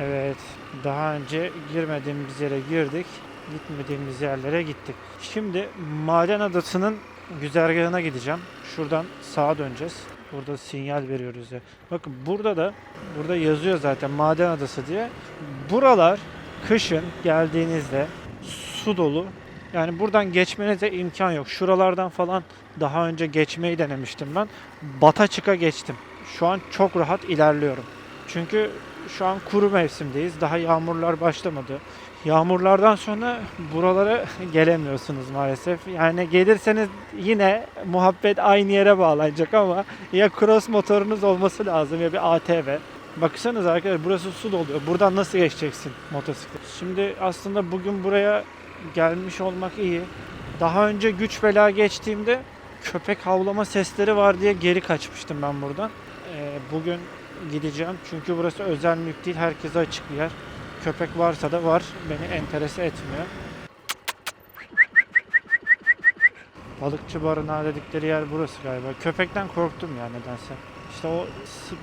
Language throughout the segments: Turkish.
Evet, daha önce girmediğimiz yere girdik, gitmediğimiz yerlere gittik. Şimdi Maden Adası'nın güzergahına gideceğim. Şuradan sağa döneceğiz. Burada sinyal veriyoruz ya. Bakın burada da, burada yazıyor zaten Maden Adası diye. Buralar kışın geldiğinizde su dolu. Yani buradan geçmenize imkan yok. Şuralardan falan daha önce geçmeyi denemiştim ben. Bata çıka geçtim. Şu an çok rahat ilerliyorum. Çünkü şu an kuru mevsimdeyiz. Daha yağmurlar başlamadı. Yağmurlardan sonra buralara gelemiyorsunuz maalesef. Yani gelirseniz yine muhabbet aynı yere bağlanacak ama ya cross motorunuz olması lazım ya bir ATV. Baksanız arkadaşlar burası su doluyor. Buradan nasıl geçeceksin motosiklet? Şimdi aslında bugün buraya gelmiş olmak iyi. Daha önce güç bela geçtiğimde köpek havlama sesleri var diye geri kaçmıştım ben buradan. Ee, bugün gideceğim çünkü burası özel mülk değil herkese açık bir yer. Köpek varsa da var beni enterese etmiyor. Balıkçı barınağı dedikleri yer burası galiba. Köpekten korktum ya nedense. İşte o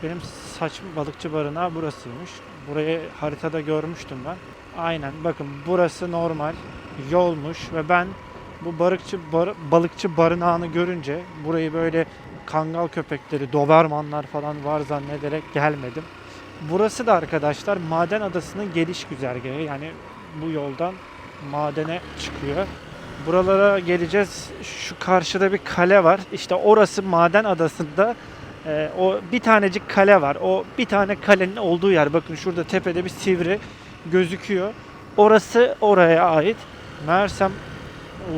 benim saçma balıkçı barınağı burasıymış. Burayı haritada görmüştüm ben. Aynen bakın burası normal yolmuş ve ben bu balıkçı bar- balıkçı barınağını görünce burayı böyle kangal köpekleri, dobermanlar falan var zannederek gelmedim. Burası da arkadaşlar Maden Adası'nın geliş güzergahı. Yani bu yoldan madene çıkıyor. Buralara geleceğiz. Şu karşıda bir kale var. İşte orası Maden Adası'nda e, o bir tanecik kale var. O bir tane kalenin olduğu yer. Bakın şurada tepede bir sivri gözüküyor. Orası oraya ait. Meğersem o,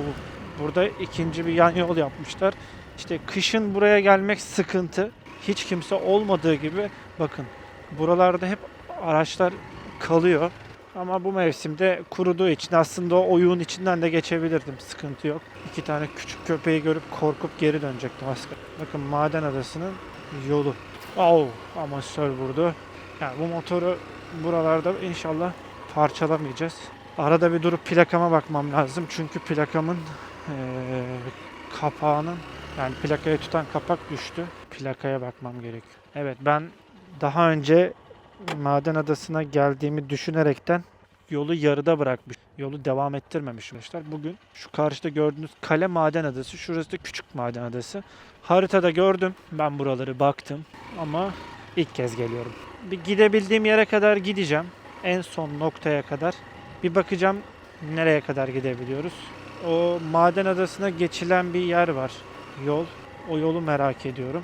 burada ikinci bir yan yol yapmışlar. İşte kışın buraya gelmek sıkıntı. Hiç kimse olmadığı gibi bakın buralarda hep araçlar kalıyor. Ama bu mevsimde kuruduğu için aslında o oyun içinden de geçebilirdim. Sıkıntı yok. İki tane küçük köpeği görüp korkup geri dönecektim aslında. Bakın Maden Adası'nın yolu. Oh, amatör vurdu. Yani bu motoru buralarda inşallah parçalamayacağız. Arada bir durup plakama bakmam lazım. Çünkü plakamın eee, kapağının yani plakayı tutan kapak düştü. Plakaya bakmam gerekiyor. Evet ben daha önce Maden Adası'na geldiğimi düşünerekten yolu yarıda bırakmış. Yolu devam ettirmemişim arkadaşlar. Bugün şu karşıda gördüğünüz kale maden adası. Şurası da küçük maden adası. Haritada gördüm. Ben buraları baktım. Ama ilk kez geliyorum. Bir gidebildiğim yere kadar gideceğim. En son noktaya kadar. Bir bakacağım nereye kadar gidebiliyoruz. O maden adasına geçilen bir yer var. Yol. O yolu merak ediyorum.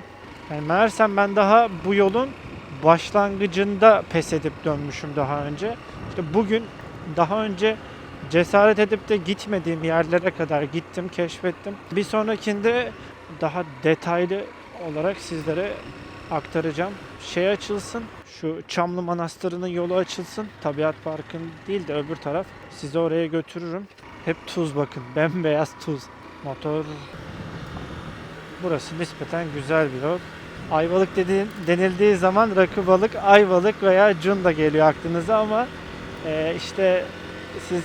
Yani meğersem ben daha bu yolun başlangıcında pes edip dönmüşüm daha önce. İşte bugün daha önce cesaret edip de gitmediğim yerlere kadar gittim, keşfettim. Bir sonrakinde daha detaylı olarak sizlere aktaracağım. Şey açılsın, şu Çamlı Manastırı'nın yolu açılsın. Tabiat Parkı'nın değil de öbür taraf. Sizi oraya götürürüm. Hep tuz bakın, bembeyaz tuz. Motor Burası nispeten güzel bir yol. Ayvalık dedi, denildiği zaman rakı balık, ayvalık veya cun da geliyor aklınıza ama e, işte siz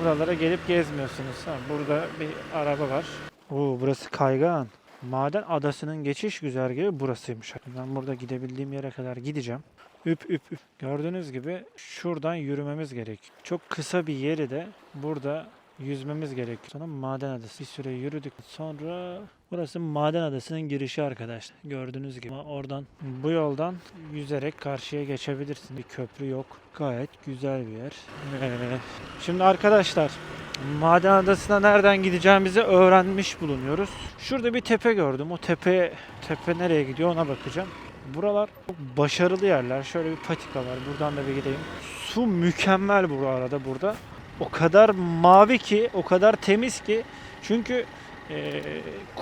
buralara gelip gezmiyorsunuz. Ha, burada bir araba var. Oo, burası kaygan. Maden adasının geçiş güzergahı burasıymış. Ben burada gidebildiğim yere kadar gideceğim. Üp üp üp. Gördüğünüz gibi şuradan yürümemiz gerek. Çok kısa bir yeri de burada yüzmemiz gerekiyor. Sonra maden adası. Bir süre yürüdük. Sonra burası maden adasının girişi arkadaşlar. Gördüğünüz gibi. Oradan bu yoldan yüzerek karşıya geçebilirsin. Bir köprü yok. Gayet güzel bir yer. Ee, şimdi arkadaşlar Maden Adası'na nereden gideceğimizi öğrenmiş bulunuyoruz. Şurada bir tepe gördüm. O tepe tepe nereye gidiyor ona bakacağım. Buralar çok başarılı yerler. Şöyle bir patika var. Buradan da bir gideyim. Su mükemmel bu arada burada. O kadar mavi ki, o kadar temiz ki. Çünkü eee,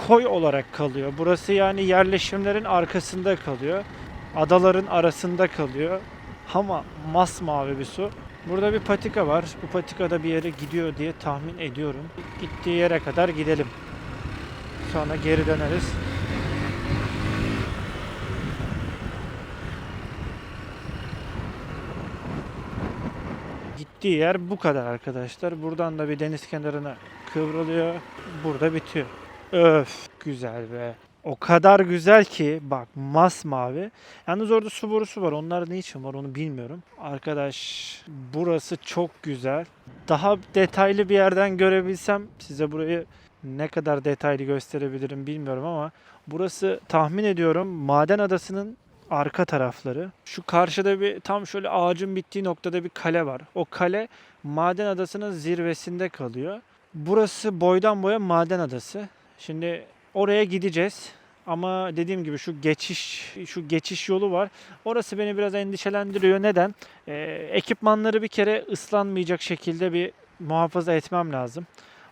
koy olarak kalıyor. Burası yani yerleşimlerin arkasında kalıyor. Adaların arasında kalıyor. Ama masmavi bir su. Burada bir patika var. Bu patikada bir yere gidiyor diye tahmin ediyorum. Gittiği yere kadar gidelim. Sonra geri döneriz. Gittiği yer bu kadar arkadaşlar. Buradan da bir deniz kenarına kıvrılıyor. Burada bitiyor. Öf güzel be. o kadar güzel ki bak masmavi. Yalnız orada su borusu var. Onlar ne için var onu bilmiyorum. Arkadaş burası çok güzel. Daha detaylı bir yerden görebilsem size burayı ne kadar detaylı gösterebilirim bilmiyorum ama burası tahmin ediyorum Maden Adası'nın arka tarafları. Şu karşıda bir tam şöyle ağacın bittiği noktada bir kale var. O kale Maden Adası'nın zirvesinde kalıyor. Burası boydan boya Maden Adası. Şimdi oraya gideceğiz. Ama dediğim gibi şu geçiş şu geçiş yolu var. Orası beni biraz endişelendiriyor. Neden? Ee, ekipmanları bir kere ıslanmayacak şekilde bir muhafaza etmem lazım.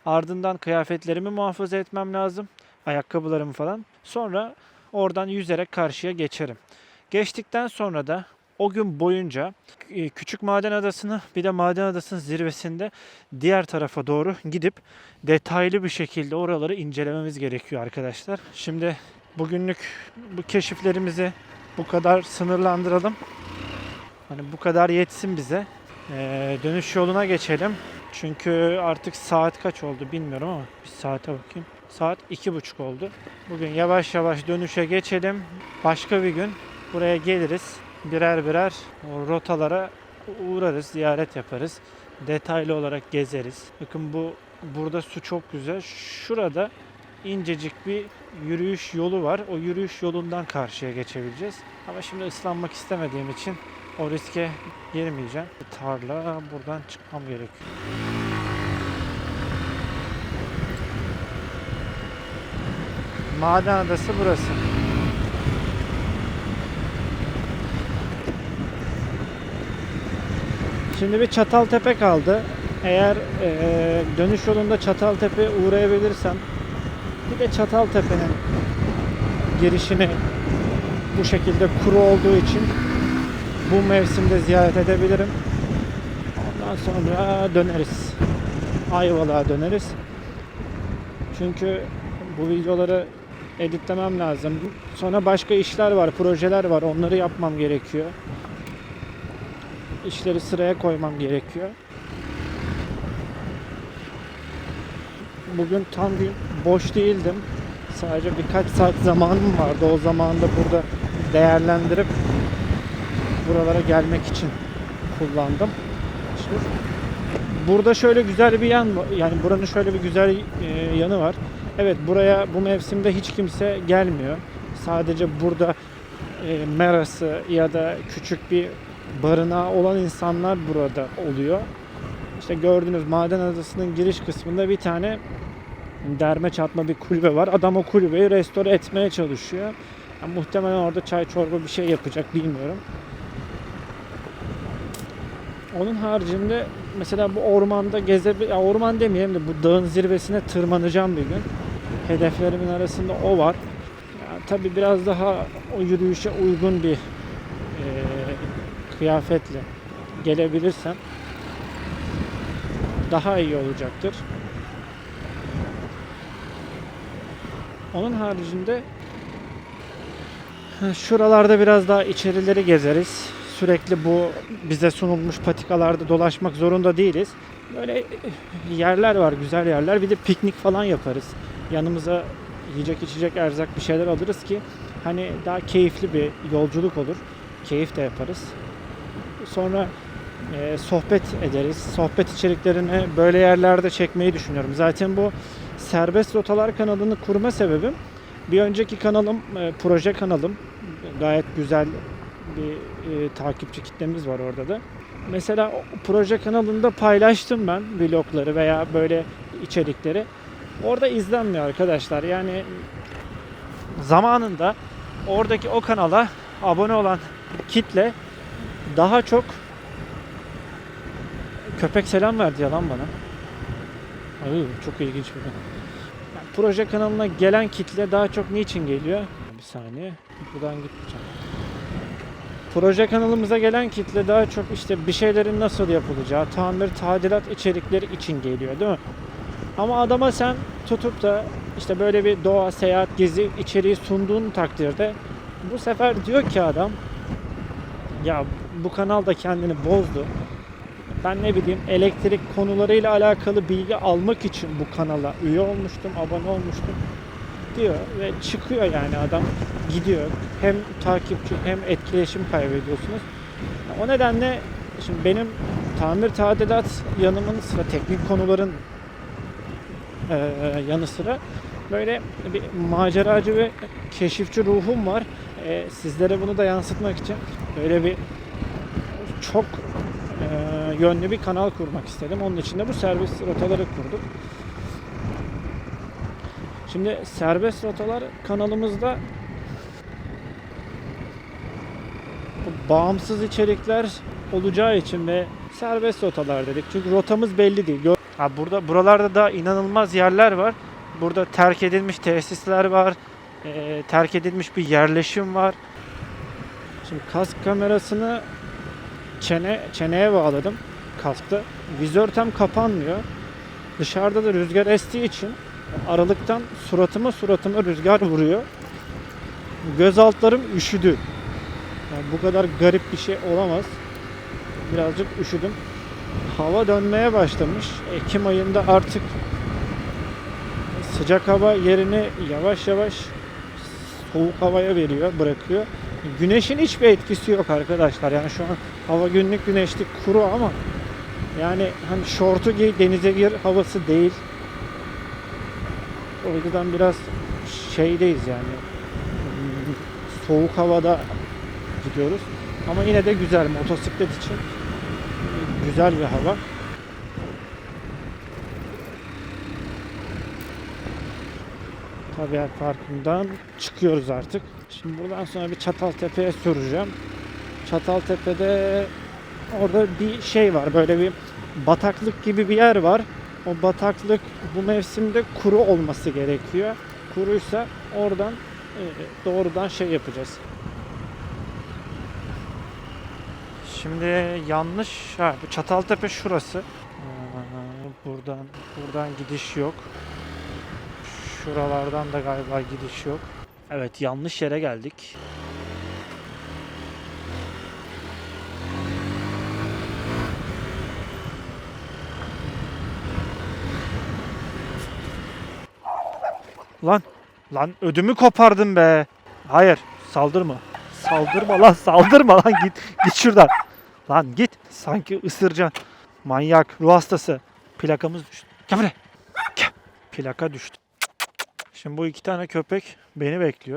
Ardından kıyafetlerimi muhafaza etmem lazım. Ayakkabılarımı falan. Sonra oradan yüzerek karşıya geçerim. Geçtikten sonra da o gün boyunca e, Küçük Maden Adası'nı bir de Maden Adası'nın zirvesinde diğer tarafa doğru gidip detaylı bir şekilde oraları incelememiz gerekiyor arkadaşlar. Şimdi bugünlük bu keşiflerimizi bu kadar sınırlandıralım. Hani bu kadar yetsin bize. Ee, dönüş yoluna geçelim. Çünkü artık saat kaç oldu bilmiyorum ama bir saate bakayım. Saat iki buçuk oldu. Bugün yavaş yavaş dönüşe geçelim. Başka bir gün buraya geliriz. Birer birer rotalara uğrarız, ziyaret yaparız. Detaylı olarak gezeriz. Bakın bu burada su çok güzel. Şurada incecik bir yürüyüş yolu var. O yürüyüş yolundan karşıya geçebileceğiz. Ama şimdi ıslanmak istemediğim için o riske girmeyeceğim. Tarla buradan çıkmam gerekiyor. Maden adası burası. Şimdi bir Çataltepe kaldı. Eğer eee, dönüş yolunda Çataltepe uğrayabilirsem bir de Çataltepe'nin girişini bu şekilde kuru olduğu için bu mevsimde ziyaret edebilirim. Ondan sonra döneriz. Ayvalık'a döneriz. Çünkü bu videoları editlemem lazım. Sonra başka işler var, projeler var. Onları yapmam gerekiyor. İşleri sıraya koymam gerekiyor. Bugün tam gün boş değildim. Sadece birkaç saat zamanım vardı. O zamanı da burada değerlendirip buralara gelmek için kullandım. İşte burada şöyle güzel bir yan. Yani buranın şöyle bir güzel e, yanı var. Evet buraya bu mevsimde hiç kimse gelmiyor. Sadece burada e, merası ya da küçük bir barınağı olan insanlar burada oluyor. İşte gördüğünüz Maden Adası'nın giriş kısmında bir tane derme çatma bir kulübe var. Adam o kulübeyi restore etmeye çalışıyor. Yani muhtemelen orada çay çorba bir şey yapacak bilmiyorum. Onun haricinde mesela bu ormanda geze ya orman demeyelim de bu dağın zirvesine tırmanacağım bir gün. Hedeflerimin arasında o var. Ya, tabii biraz daha o yürüyüşe uygun bir kıyafetle gelebilirsem daha iyi olacaktır. Onun haricinde şuralarda biraz daha içerileri gezeriz. Sürekli bu bize sunulmuş patikalarda dolaşmak zorunda değiliz. Böyle yerler var, güzel yerler. Bir de piknik falan yaparız. Yanımıza yiyecek içecek erzak bir şeyler alırız ki hani daha keyifli bir yolculuk olur. Keyif de yaparız. Sonra e, sohbet ederiz. Sohbet içeriklerini böyle yerlerde çekmeyi düşünüyorum. Zaten bu Serbest Rotalar kanalını kurma sebebim bir önceki kanalım, e, proje kanalım. Gayet güzel bir e, takipçi kitlemiz var orada da. Mesela proje kanalında paylaştım ben vlogları veya böyle içerikleri. Orada izlenmiyor arkadaşlar. Yani zamanında oradaki o kanala abone olan kitle daha çok köpek selam verdi yalan bana. Ay, çok ilginç bir konu. Yani proje kanalına gelen kitle daha çok niçin geliyor? Bir saniye. Buradan gitmeyeceğim. Proje kanalımıza gelen kitle daha çok işte bir şeylerin nasıl yapılacağı, tamir, tadilat içerikleri için geliyor değil mi? Ama adama sen tutup da işte böyle bir doğa, seyahat, gezi içeriği sunduğun takdirde bu sefer diyor ki adam ya bu kanal da kendini bozdu. Ben ne bileyim elektrik konularıyla alakalı bilgi almak için bu kanala üye olmuştum, abone olmuştum. bekliyor ve çıkıyor yani adam gidiyor. Hem takipçi hem etkileşim kaybediyorsunuz. O nedenle şimdi benim tamir tadilat yanımın sıra teknik konuların eee, yanı sıra böyle bir maceracı ve keşifçi ruhum var. Eee, sizlere bunu da yansıtmak için böyle bir çok eee, yönlü bir kanal kurmak istedim. Onun için de bu serbest rotaları kurduk. Şimdi serbest rotalar kanalımızda bağımsız içerikler olacağı için ve serbest rotalar dedik. Çünkü rotamız belli değil. Ha, burada buralarda da inanılmaz yerler var. Burada terk edilmiş tesisler var. eee, terk edilmiş bir yerleşim var. Şimdi kask kamerasını çene çeneye bağladım kaskta. Vizör tam kapanmıyor. Dışarıda da rüzgar estiği için aralıktan suratıma suratıma rüzgar vuruyor. Göz altlarım üşüdü. Yani bu kadar garip bir şey olamaz. Birazcık üşüdüm. Hava dönmeye başlamış. Ekim ayında artık sıcak hava yerini yavaş yavaş soğuk havaya veriyor, bırakıyor. Güneşin hiçbir etkisi yok arkadaşlar. Yani şu an hava günlük güneşlik kuru ama yani hani şortu giy denize gir havası değil. O yüzden biraz şeydeyiz yani. Soğuk havada gidiyoruz. Ama yine de güzel motosiklet için güzel bir hava. Tabiat Parkı'ndan çıkıyoruz artık. Şimdi buradan sonra bir Çataltepe'ye süreceğim. Çataltepe'de orada bir şey var. Böyle bir bataklık gibi bir yer var. O bataklık bu mevsimde kuru olması gerekiyor. Kuruysa oradan e, doğrudan şey yapacağız. Şimdi yanlış. Ha, bu Çataltepe şurası. Buradan buradan gidiş yok. Şuralardan da galiba gidiş yok. Evet yanlış yere geldik. Lan lan ödümü kopardın be. Hayır saldırma. Saldırma lan saldırma lan git git şuradan. Lan git sanki ısıracaksın. Manyak ruh hastası. Plakamız düştü. Gel. Plaka düştü. Şimdi bu iki tane köpek beni bekliyor.